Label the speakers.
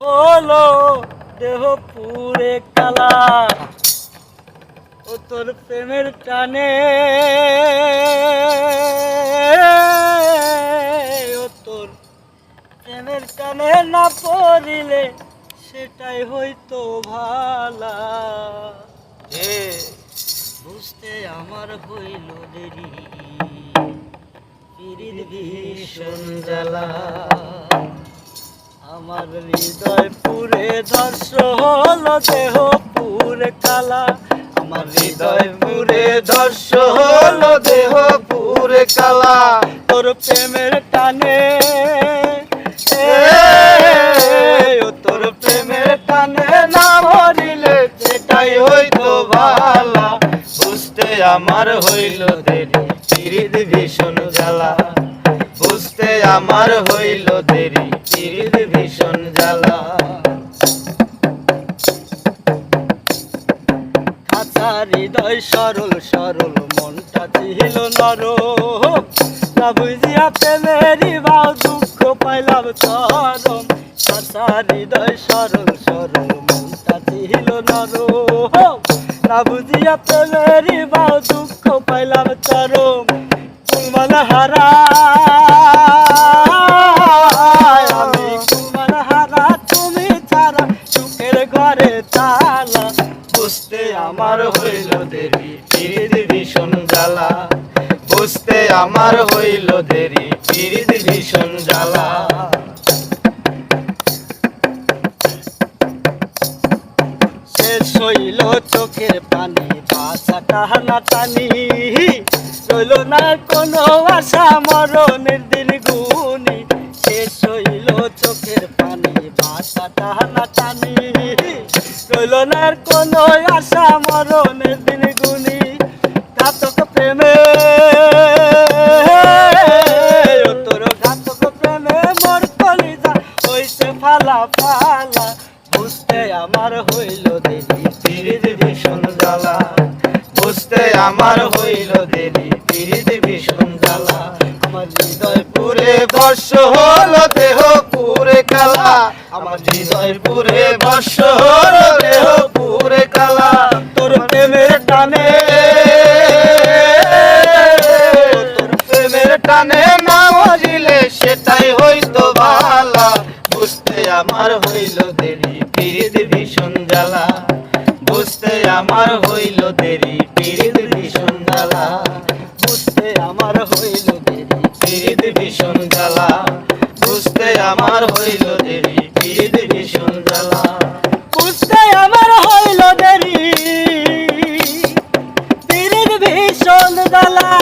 Speaker 1: হলো দেহ পুরে কালা। ও তোর প্রেমের টানে। ও তোর প্রেমের টানে না পড়িলে সেটাই হয়তো ভালা। এ বুঝতে আমার হইল দেরি। পিরিত ভীষণ জ্বালা। আমার হৃদয় পুরে ধর্ষ হলো দেহ পুরে কালা। আমার হৃদয় পুরে ধর্ষ হলো দেহ পুরে কালা। তোর প্রেমের টানে ও তোর প্রেমের টানে না মরিলে সেটাই হইতো ভালা। বুঝতে আমার হইল দেরি ভীষণ আমার হইল দেরি পিরিত ভীষণ জ্বালা। হৃদয় সরল সরল, মনটা ছিল নর না বুঝিয়া প্রেমেরই বাউ দুঃখ পাইলাম চরম। খাঁচা হৃদয় সরল সরল, মনটা ছিল নর না বুঝিয়া প্রেমেরই বাউ দুঃখ পাইলাম চরম। কুলমালা হারা আমার হইল দেরি, পিরিত ভীষণ জ্বালা। বুঝতে আমার হইল দেরি, পিরিত ভীষণ জ্বালা। শেষ হইল চোখের পানি, বাসা টাহানা টানি। রইল না কোনো আশা, মরণের দিন গুনি শেষ হইল চোখের পানি, বাসা টাহানা টানি। রইল না ফালা ফালা, বুঝতে আমার হইল দেরি পিরিত ভীষণ জ্বালা বুঝতে আমার হইল দেরি পিরিত ভীষণ জ্বালা আমার হৃদয় বর্ষ হলো দেহ পুরে কালা। আমার হৃদয় বর্ষ হলো দেহ পুরে কালা। তোর প্রেমের টানে তোর প্রেমের টানে না মরিলে সেটাই ভীষণ জ্বালা। বুঝতে আমার হইল দেরি পিরিত ভীষণ জ্বালা। বুঝতে আমার হইল দেরি পিরিত ভীষণ জ্বালা। বুঝতে আমার হইল দেরি পিরিত ভীষণ জ্বালা। বুঝতে হইল দেরি ভীষণ জ্বালা।